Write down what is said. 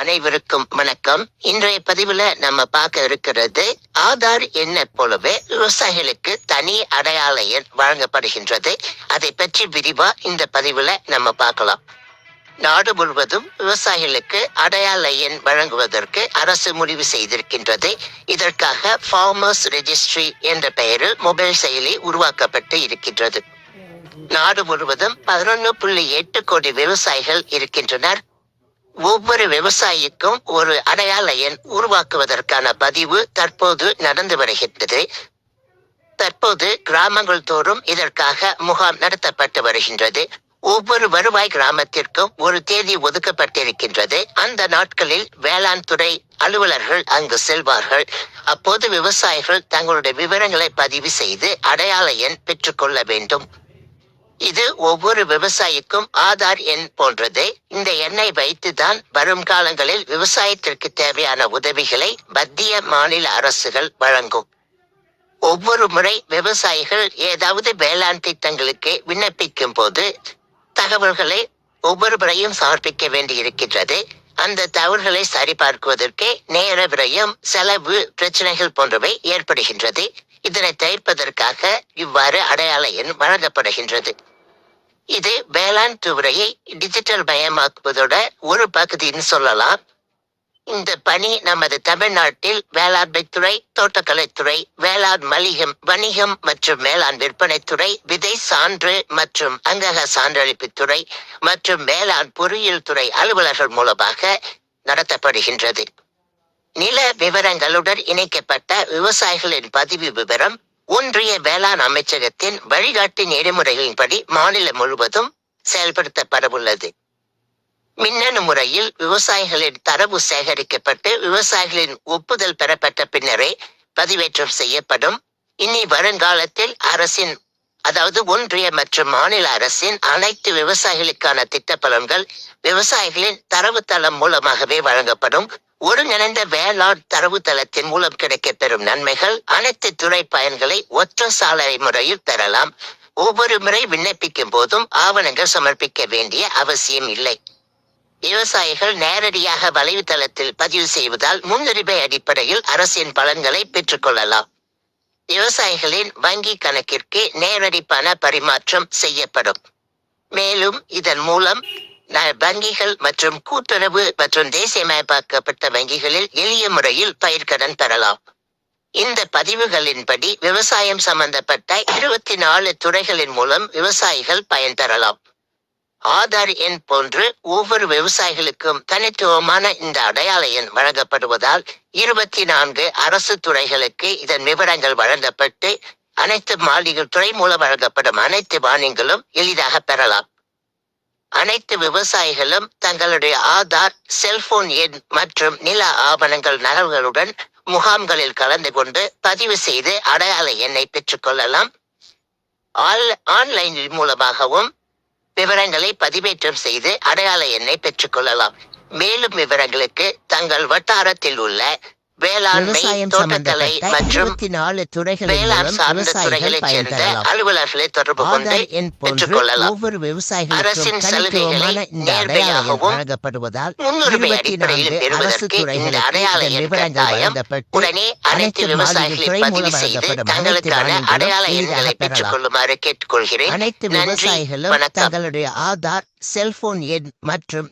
அனைவருக்கும் வணக்கம். இன்றைய பதிவுல நம்ம பார்க்க இருக்கிறது ஆதார் என்ன போலவே விவசாயிகளுக்கு தனி அடையாள எண் வழங்கப்படுகின்றது. அதை பற்றி விரிவா இந்த பதிவுல நம்ம பார்க்கலாம். நாடு முழுவதும் விவசாயிகளுக்கு அடையாள எண் வழங்குவதற்கு அரசு முடிவு செய்திருக்கின்றது. இதற்காக ஃபார்மர்ஸ் ரெஜிஸ்ட்ரி என்ற பெயரில் மொபைல் செயலி உருவாக்கப்பட்டு இருக்கின்றது. நாடு முழுவதும் பதினொன்று புள்ளி எட்டு கோடி விவசாயிகள் இருக்கின்றனர். ஒவ்வொரு விவசாயிக்கும் ஒரு அடையாள எண் உருவாக்குவதற்கான பதிவு தற்போது நடந்து வருகின்றது. தற்போது கிராமங்கள் தோறும் இதற்காக முகாம் நடத்தப்பட்டு வருகின்றது. ஒவ்வொரு வருவாய் கிராமத்திற்கும் ஒரு தேதி ஒதுக்கப்பட்டிருக்கின்றது. அந்த நாட்களில் வேளாண் துறை அலுவலர்கள் அங்கு செல்வார்கள். அப்போது விவசாயிகள் தங்களுடைய விவரங்களை பதிவு செய்து அடையாள எண் பெற்றுக்கொள்ள வேண்டும். இது ஒவ்வொரு விவசாயிக்கும் ஆதார் எண் போன்றது. இந்த எண்ணை வைத்துதான் வரும் காலங்களில் விவசாயத்திற்கு தேவையான உதவிகளை மத்திய மாநில அரசுகள் வழங்கும். ஒவ்வொரு முறை விவசாயிகள் ஏதாவது வேளாண் திட்டங்களுக்கு விண்ணப்பிக்கும் போது தகவல்களை ஒவ்வொரு முறையும் சமர்ப்பிக்க வேண்டி இருக்கின்றது அந்த தவறுகளை சரிபார்க்குவதற்கு நேர விரயம் செலவு பிரச்சனைகள் போன்றவை ஏற்படுகின்றது. இதனை தவிர்ப்பதற்காக இவ்வாறு அடையாள எண் வழங்கப்படுகின்றது. இது வேளாண் துறையை டிஜிட்டல் மயமாக்குவதோட ஒரு பகுதின்னு சொல்லலாம். இந்த பணி நமது தமிழ்நாட்டில் வேளாண்மை துறை தோட்டக்கலைத்துறை வேளாண் மளிகம் வணிகம் மற்றும் வேளாண் விற்பனைத்துறை விதை சான்று மற்றும் அங்கக சான்றளிப்புத் துறை மற்றும் வேளாண் பொறியியல் துறை அலுவலர்கள் மூலமாக நடத்தப்படுகின்றது. நில விவரங்களுடன் இணைக்கப்பட்ட விவசாயிகளின் பதிவு விவரம் ஒன்றிய வேளாண் அமைச்சகத்தின் வழிகாட்டு நெறிமுறைகளின்படி மாநிலம் முழுவதும் செயல்படுத்தப்படவுள்ளது. மின்னணு முறையில் விவசாயிகளின் தரவு சேகரிக்கப்பட்டு விவசாயிகளின் ஒப்புதல் பெறப்பட்ட பின்னரே பதிவேற்றம் செய்யப்படும். இனி வருங்காலத்தில் அரசின் அதாவது ஒன்றிய மற்றும் மாநில அரசின் அனைத்து விவசாயிகளுக்கான திட்ட பலன்கள் விவசாயிகளின் தரவுத்தளம் மூலமாகவே வழங்கப்படும். ஒருங்கிணைந்த வேளாண் தரவுத்தளத்தின் மூலம் கிடைக்கப்பெறும் நன்மைகள் அனைத்து துறை பயன்களை ஒற்ற சாலை முறையில் பெறலாம் ஒவ்வொரு முறை விண்ணப்பிக்கும் போதும் ஆவணங்கள் சமர்ப்பிக்க வேண்டிய அவசியம் இல்லை. விவசாயிகள் நேரடியாக வலைதளத்தில் பதிவு செய்வதால் முன்னுரிமை அடிப்படையில் அரசின் பலன்களை பெற்றுக்கொள்ளலாம் விவசாயிகளின் வங்கி கணக்கிற்கு நேரடி பண பரிமாற்றம் செய்யப்படும். மேலும் இதன் மூலம் ந- வங்கிகள் மற்றும் கூட்டுறவு மற்றும் தேசியமயமாக்கப்பட்ட வங்கிகளில் எளிய முறையில் பயிர்க்கடன் பெறலாம். இந்த பதிவுகளின்படி விவசாயம் சம்பந்தப்பட்ட இருபத்தி நாலு துறைகளின் மூலம் விவசாயிகள் பயன்பெறலாம் ஆதார் எண் போன்று ஒவ்வொரு விவசாயிகளுக்கும் தனித்துவமான இந்த அடையாள எண் வழங்கப்படுவதால் இருபத்தி நான்கு அரசு துறைகளுக்கு இதன் விவரங்கள் வழங்கப்பட்டு அனைத்து மாளிகை துறை மூலம் வழங்கப்படும் அனைத்து மானியங்களும் எளிதாக பெறலாம். அனைத்து விவசாயிகளும் தங்களுடைய ஆதார் செல்போன் எண் மற்றும் நில ஆவணங்கள் நகல்களுடன் முகாம்களில் கலந்து கொண்டு பதிவு செய்து அடையாள எண்ணை பெற்றுக்கொள்ளலாம் ஆன்லைன் ஆன்லைனில் மூலமாகவும் விவரங்களை பதிவேற்றம் செய்து அடையாள எண்ணை பெற்றுக்கொள்ளலாம் மேலும் விவரங்களுக்கு தங்கள் வட்டாரத்தில் உள்ள வேளாண்மை தோட்டக்கலை மற்றும் நாலு துறைகளின் வேளாண் சார்ந்த துறைகளைச் சேர்ந்த பயன்பெறலாம். அலுவலர்களை தொடர்பு கொண்டு ஆதார் எண் போன்று பெற்றுக்கொள்ளலாம். ஒவ்வொரு விவசாயிகளுக்கும் அரசின் சலுகைகளை தனித்துவமான இந்த அடையாள எண் நேர்மையாகவும் வழங்கப்படுவதால் முன்னுரிமை இருபத்தி அடிப்படையில் நான்கு அரசு பெறுவதற்கு இந்த துறைகளுக்கு அடையாள இதன் எண் விவரங்கள் கட்டாயம் வழங்கப்பட்டு உடனே அனைத்து விவசாயிகளை பதிவு செய்து தங்களுக்கான அடையாள எண்களை பெற்றுக். கொள்ளுமாறு கேட்டுக்கொள்கிறேன். அனைத்து விவசாயிகளும் தங்களுடைய ஆதார் செல்போன் எண் மற்றும்